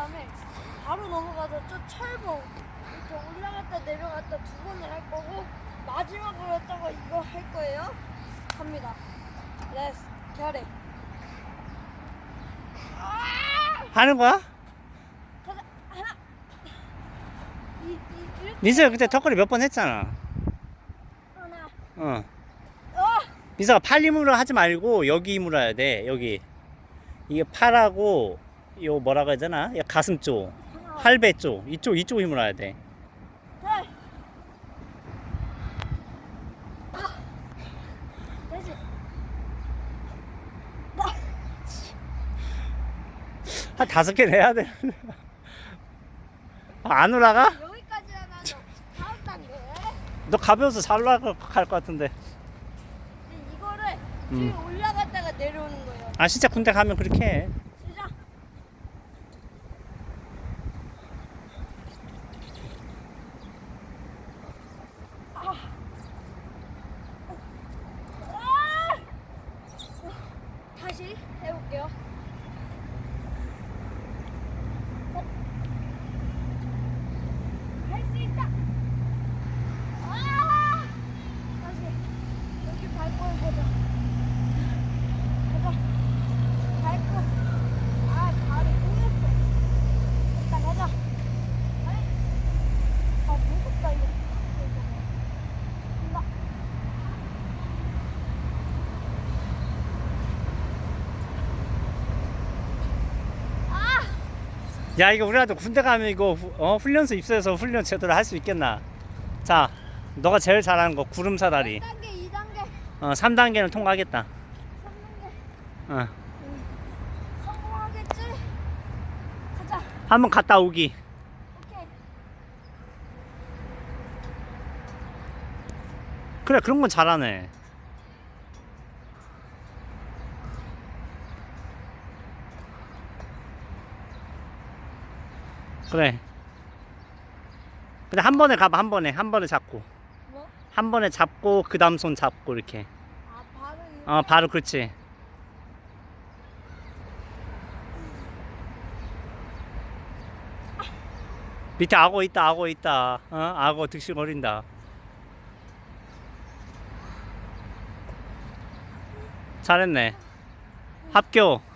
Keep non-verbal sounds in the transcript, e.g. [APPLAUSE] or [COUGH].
다음에 바로 넘어가서 저 철봉 이렇게 올라갔다 내려갔다 두 번을 할 거고 마지막으로 했다가 이거 할 거예요. 갑니다. 레스 결해. 하는 거야? 가자 하나. 이, 이 이렇게 민서가 그때 턱걸이 몇 번 했잖아. 하나. 어. 어. 민서가 팔 힘으로 하지 말고 여기 힘으로 해야 돼. 여기. 이게 팔하고 요 뭐라고 해야 되나? 야, 가슴 쪽. 팔배 쪽, 이쪽 이쪽 힘으로 해야 돼. 한 다섯 개는 해야 돼. 아, [LAUGHS] 안 올라가? 여기까지 하나도 다음 단계. 너 가벼워서 잘 올라갈 것 같은데. 이거를 음. 올라갔다가 내려오는 거예요. 아 진짜 군대 가면 그렇게 해. 시작. 아. 아. 다시 해볼게요. 할 수 있다. 아! 다시 여기 밟고 해보자. 가자. 밟고. 아, 발이 꼬였어. 일단 가자. 아이. 아, 무섭다, 이거. 간다. 아! 야 이거 우리라도 군대 가면 이거 후- 어, 훈련소 입소해서 훈련 제대로 할 수 있겠나? 자, 너가 제일 잘하는 거 구름 사다리. 1단계, 2단계, 어, 3단계는 통과하겠다. 3단계. 어. 성공하겠지? 가자. 한번 갔다 오기. 오케이. 그래 그런 건 잘하네. 그래. 근데 한 번에 가봐 한 번에 한 번에 잡고 뭐? 한 번에 잡고 그 다음 손 잡고 이렇게. 아, 바로. 어 바로 그렇지. 밑에 악어 있다 악어 있다. 어 악어 득실거린다. 잘했네. 합격.